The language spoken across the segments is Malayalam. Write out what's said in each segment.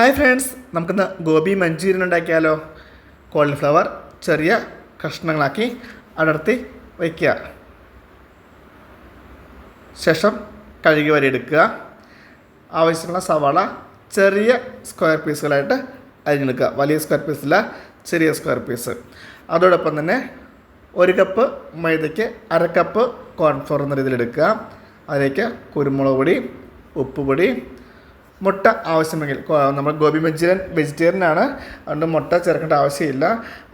ഹായ് ഫ്രണ്ട്സ് നമുക്കിന്ന് ഗോപി മഞ്ചൂരിയൻ ഉണ്ടാക്കിയാലോ? കോളിഫ്ലവർ ചെറിയ കഷ്ണങ്ങളാക്കി അടർത്തി വയ്ക്കുക. ശേഷം കഴുകി വരെയെടുക്കുക. ആവശ്യമുള്ള സവാള ചെറിയ സ്ക്വയർ പീസുകളായിട്ട് അരിഞ്ഞെടുക്കുക. വലിയ സ്ക്വയർ പീസില്ല ചെറിയ സ്ക്വയർ പീസ് അതോടൊപ്പം തന്നെ ഒരു കപ്പ് മൈദയ്ക്ക് അര കപ്പ് കോൺഫ്ലോർ എന്ന രീതിയിൽ എടുക്കുക. അതിലേക്ക് കുരുമുളക് പൊടി ഉപ്പുപൊടി മുട്ട ആവശ്യമെങ്കിൽ. നമ്മൾ ഗോപി മഞ്ചൂരിയൻ വെജിറ്റേറിയൻ ആണ് അതുകൊണ്ട് മുട്ട ചേർക്കേണ്ട ആവശ്യമില്ല.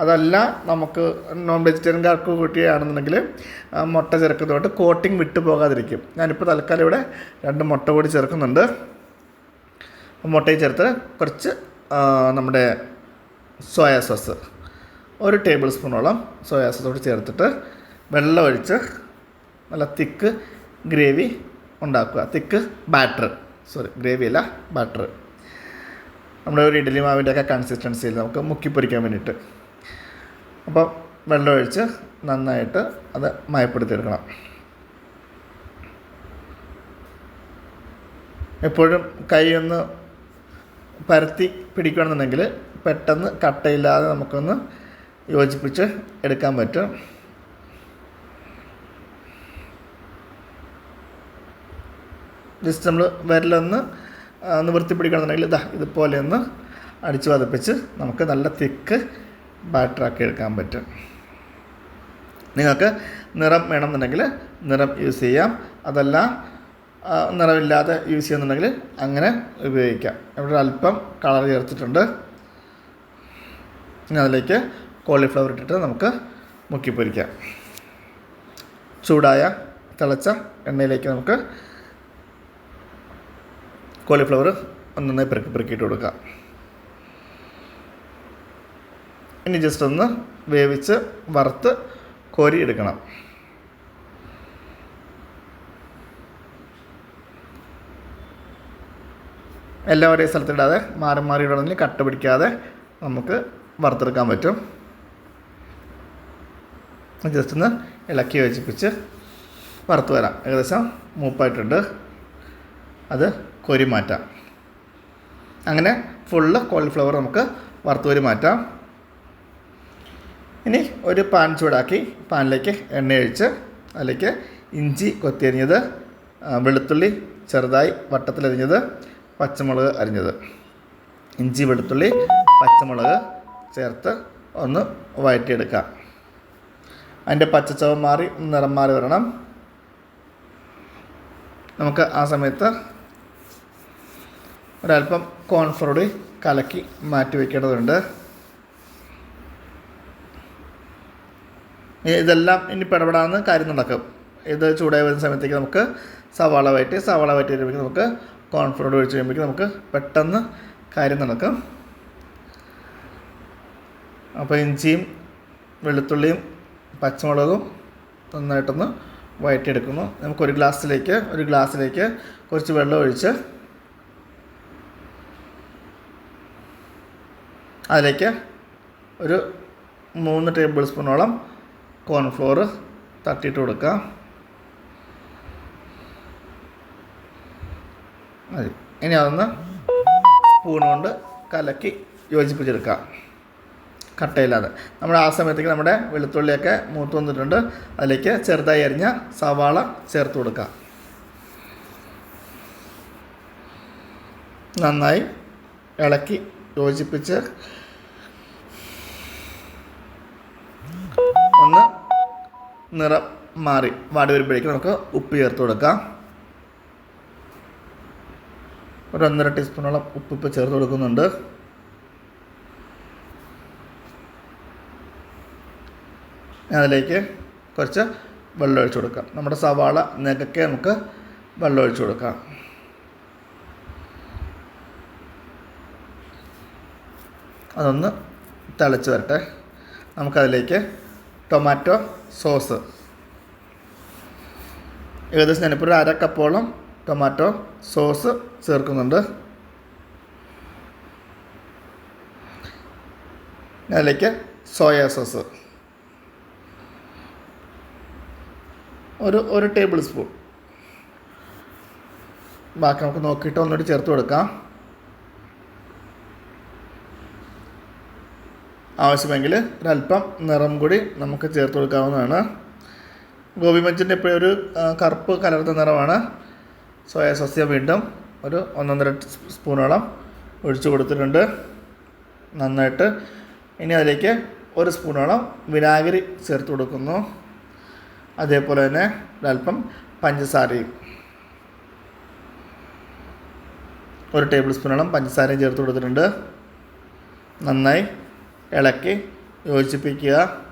അതല്ല നമുക്ക് നോൺ വെജിറ്റേറിയൻകാർക്ക് കൂട്ടിയാണെന്നുണ്ടെങ്കിൽ മുട്ട ചേർക്കുന്നതുകൊണ്ട് കോട്ടിങ് വിട്ടു പോകാതിരിക്കും. ഞാനിപ്പോൾ തൽക്കാലം ഇവിടെ രണ്ട് മുട്ട കൂടി ചേർക്കുന്നുണ്ട്. മുട്ടയിൽ ചേർത്ത് കുറച്ച് നമ്മുടെ സോയാ സോസ്. ഒരു ടേബിൾ സ്പൂണോളം സോയാ സോസോട് ചേർത്തിട്ട് വെള്ളം ഒഴിച്ച് നല്ല തിക്ക് ഗ്രേവി ഉണ്ടാക്കുക. Thick batter. സോറി ഗ്രേവി അല്ല ബട്ടർ നമ്മുടെ ഒരു ഇഡ്ഡലി മാവിന്റെ ഒക്കെ കൺസിസ്റ്റൻസിയിൽ നമുക്ക് മുക്കി പൊരിക്കാൻ വേണ്ടിയിട്ട്. അപ്പോൾ വെള്ളം ഒഴിച്ച് നന്നായിട്ട് അത് മയപ്പെടുത്തിയെടുക്കണം. എപ്പോഴും കൈയൊന്ന് പരത്തി പിടിക്കണമെന്നുണ്ടെങ്കിൽ പെട്ടെന്ന് കട്ടയില്ലാതെ നമുക്കൊന്ന് യോജിപ്പിച്ച് എടുക്കാൻ പറ്റും. ജസ്റ്റ് നമ്മൾ വിരലൊന്ന് നിവർത്തി പിടിക്കണമെന്നുണ്ടെങ്കിൽ ഇതാ ഇതുപോലെ ഒന്ന് അടിച്ചു പതപ്പിച്ച് നമുക്ക് നല്ല തിക്ക് ബാറ്ററാക്കി എടുക്കാൻ പറ്റും. നിങ്ങൾക്ക് നിറം വേണമെന്നുണ്ടെങ്കിൽ നിറം യൂസ് ചെയ്യാം. അതല്ല നിറമില്ലാതെ യൂസ് ചെയ്യുന്നുണ്ടെങ്കിൽ അങ്ങനെ ഉപയോഗിക്കാം. ഇവിടെ അല്പം കളർ ചേർത്തിട്ടുണ്ട്. ഇനി അതിലേക്ക് കോളിഫ്ലവർ ഇട്ടിട്ട് നമുക്ക് മുക്കി പൊരിക്കാം. ചൂടായ തിളച്ച എണ്ണയിലേക്ക് നമുക്ക് കോളിഫ്ലവർ നന്നായി പെറുക്കി പെറുക്കിയിട്ട് കൊടുക്കുക ഇനി ജസ്റ്റ് ഒന്ന് വേവിച്ച് വറുത്ത് കോരി എടുക്കണം. എല്ലാം ഒരേ സ്ഥലത്തിടാതെ മാറി മാറി ഇടണമെങ്കിൽ കട്ട പിടിക്കാതെ നമുക്ക് വറുത്തെടുക്കാൻ പറ്റും. ജസ്റ്റ് ഒന്ന് ഇളക്കി വെച്ചിപ്പിച്ച് വറുത്ത് വരാം. ഏകദേശം മൂപ്പായിട്ടുണ്ട്. അത് കോരി മാറ്റാം. അങ്ങനെ ഫുള്ള് കോളിഫ്ലവർ നമുക്ക് വറുത്ത് കോരി മാറ്റാം. ഇനി ഒരു പാൻ ചൂടാക്കി പാനിലേക്ക് എണ്ണ ഒഴിച്ച് അതിലേക്ക് ഇഞ്ചി കൊത്തിയരിഞ്ഞത് വെളുത്തുള്ളി ചെറുതായി വട്ടത്തിലരിഞ്ഞത് പച്ചമുളക് അരിഞ്ഞത്. ഇഞ്ചി വെളുത്തുള്ളി പച്ചമുളക് ചേർത്ത് ഒന്ന് വഴറ്റിയെടുക്കാം. അതിന്റെ പച്ചച്ചവ മാറി നിറം മാറി വരണം. നമുക്ക് ആ സമയത്ത് ഒരല്പം കൂടി കലക്കി മാറ്റി വയ്ക്കേണ്ടതുണ്ട് ഇതെല്ലാം ഇനി പിടപെടാന്ന് കാര്യം നടക്കും. ഇത് ചൂടായി വരുന്ന സമയത്തേക്ക് നമുക്ക് സവാള വയറ്റി സവാള വയറ്റി വരുമ്പോഴേക്കും നമുക്ക് കോൺഫ്ലോർ ഒഴിച്ച് കഴിയുമ്പോഴേക്കും നമുക്ക് പെട്ടെന്ന് കാര്യം നടക്കും. അപ്പോൾ ഇഞ്ചിയും വെളുത്തുള്ളിയും പച്ചമുളകും നന്നായിട്ടൊന്ന് വയറ്റിയെടുക്കുന്നു നമുക്ക് ഒരു ഗ്ലാസ്സിലേക്ക് ഒരു ഗ്ലാസ്സിലേക്ക് കുറച്ച് വെള്ളം ഒഴിച്ച് അതിലേക്ക് ഒരു മൂന്ന് ടേബിൾ സ്പൂണോളം കോൺഫ്ലോർ തട്ടിയിട്ട് കൊടുക്കാം മതി. ഇനി അതൊന്ന് സ്പൂൺ കൊണ്ട് കലക്കി യോജിപ്പിച്ചെടുക്കാം കട്ടയില്ലാതെ. നമ്മൾ ആ സമയത്തേക്ക് നമ്മുടെ വെളുത്തുള്ളിയൊക്കെ മൂത്ത് വന്നിട്ടുണ്ട്. അതിലേക്ക് ചെറുതായി അരിഞ്ഞ സവാള ചേർത്ത് കൊടുക്കാം നന്നായി ഇളക്കി യോജിപ്പിച്ച് ഒന്ന് നിറം മാറി. വാടി വരുമ്പോഴേക്കും നമുക്ക് ഉപ്പ് ചേർത്ത് കൊടുക്കാം. ഒരു ഒന്നര ടീസ്പൂണോളം ഉപ്പ് ഇപ്പോൾ ചേർത്ത് കൊടുക്കുന്നുണ്ട്. അതിലേക്ക് കുറച്ച് വെള്ളം ഒഴിച്ചു കൊടുക്കാം. നമ്മുടെ സവാള നികക്കെ നമുക്ക് വെള്ളം ഒഴിച്ചു കൊടുക്കാം. അതൊന്ന് തിളച്ച് വരട്ടെ. നമുക്കതിലേക്ക് ടൊമാറ്റോ സോസ് ഏകദേശം ഞാനിപ്പോൾ ഒരു അര കപ്പോളം ടൊമാറ്റോ സോസ് ചേർക്കുന്നുണ്ട്. അതിലേക്ക് സോയ സോസ് ഒരു ഒരു ടേബിൾ സ്പൂൺ ബാക്കി നമുക്ക് നോക്കിയിട്ട് ഒന്നുകൂടി ചേർത്ത് കൊടുക്കാം. ആവശ്യമെങ്കിൽ ഒരല്പം നിറം കൂടി നമുക്ക് ചേർത്ത് കൊടുക്കാവുന്നതാണ്. ഗോപി മഞ്ചിന്റെ എപ്പോഴും ഒരു കറുപ്പ് കലർന്ന നിറമാണ്. സോയ സസ്യം വീണ്ടും ഒരു ഒന്നൊന്നര സ്പൂണോളം ഒഴിച്ചു കൊടുത്തിട്ടുണ്ട്. നന്നായിട്ട്. ഇനി അതിലേക്ക് ഒരു സ്പൂണോളം വിനാഗിരി ചേർത്ത് കൊടുക്കുന്നു. അതേപോലെ തന്നെ ഒരല്പം പഞ്ചസാരയും. ഒരു ടേബിൾ സ്പൂണോളം പഞ്ചസാരയും ചേർത്ത് കൊടുത്തിട്ടുണ്ട്. നന്നായി ഇളക്കി യോജിപ്പിക്കുക.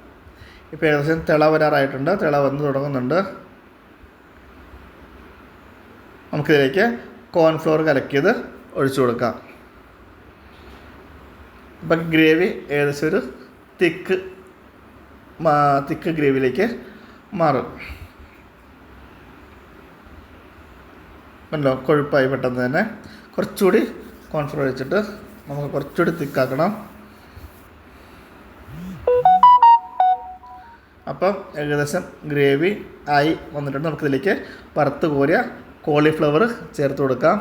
ഇപ്പോൾ ഏകദേശം തിള വരാറായിട്ടുണ്ട്. തിള വന്ന് തുടങ്ങുന്നുണ്ട്. നമുക്കിതിലേക്ക് കോൺഫ്ലോർ കലക്കിയത് ഒഴിച്ചു കൊടുക്കാം. ഇപ്പം ഗ്രേവി ഏകദേശം ഒരു തിക്ക് തിക്ക് ഗ്രേവിയിലേക്ക് മാറും. കൊഴുപ്പായി പെട്ടെന്ന് തന്നെ കുറച്ചുകൂടി കോൺഫ്ലോർ വെച്ചിട്ട് നമുക്ക് കുറച്ചുകൂടി തിക്കാക്കണം. അപ്പം ഏകദേശം ഗ്രേവി ആയി വന്നിട്ടുണ്ട്. നമുക്കിതിലേക്ക് വറുത്ത് കോരിയ കോളിഫ്ലവർ ചേർത്ത് കൊടുക്കാം.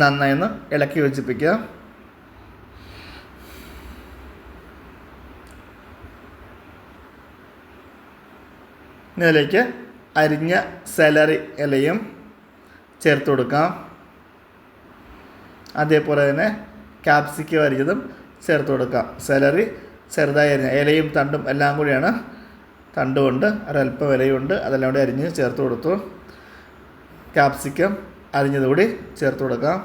നന്നായി ഒന്ന് ഇളക്കി യോജിപ്പിക്കുക. ഇതിലേക്ക് അരിഞ്ഞ സെലറി ഇലയും ചേർത്ത് കൊടുക്കാം. അതേപോലെ തന്നെ ക്യാപ്സിക്കം അരിഞ്ഞതും ചേർത്ത് കൊടുക്കാം. സെലറി ചെറുതായി അരിഞ്ഞ ഇലയും തണ്ടും എല്ലാം കൂടിയാണ് തണ്ടുമുണ്ട് ഒരല്പം ഇലയുണ്ട് അതെല്ലാം കൂടി അരിഞ്ഞ് ചേർത്ത് കൊടുത്തു. ക്യാപ്സിക്കം അരിഞ്ഞത് കൂടി ചേർത്ത് കൊടുക്കാം.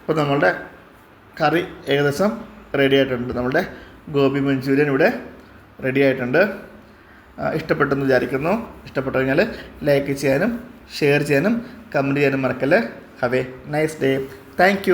അപ്പോൾ നമ്മളുടെ കറി ഏകദേശം റെഡി ആയിട്ടുണ്ട്. നമ്മളുടെ ഗോപി മഞ്ചൂരിയൻ ഇവിടെ റെഡി ആയിട്ടുണ്ട്. ഇഷ്ടപ്പെട്ടെന്ന് വിചാരിക്കുന്നു. ഇഷ്ടപ്പെട്ടു കഴിഞ്ഞാൽ ലൈക്ക് ചെയ്യാനും ഷെയർ ചെയ്യാനും കമന്റ് ചെയ്യാനും മറക്കല്ലേ. Have a nice day thank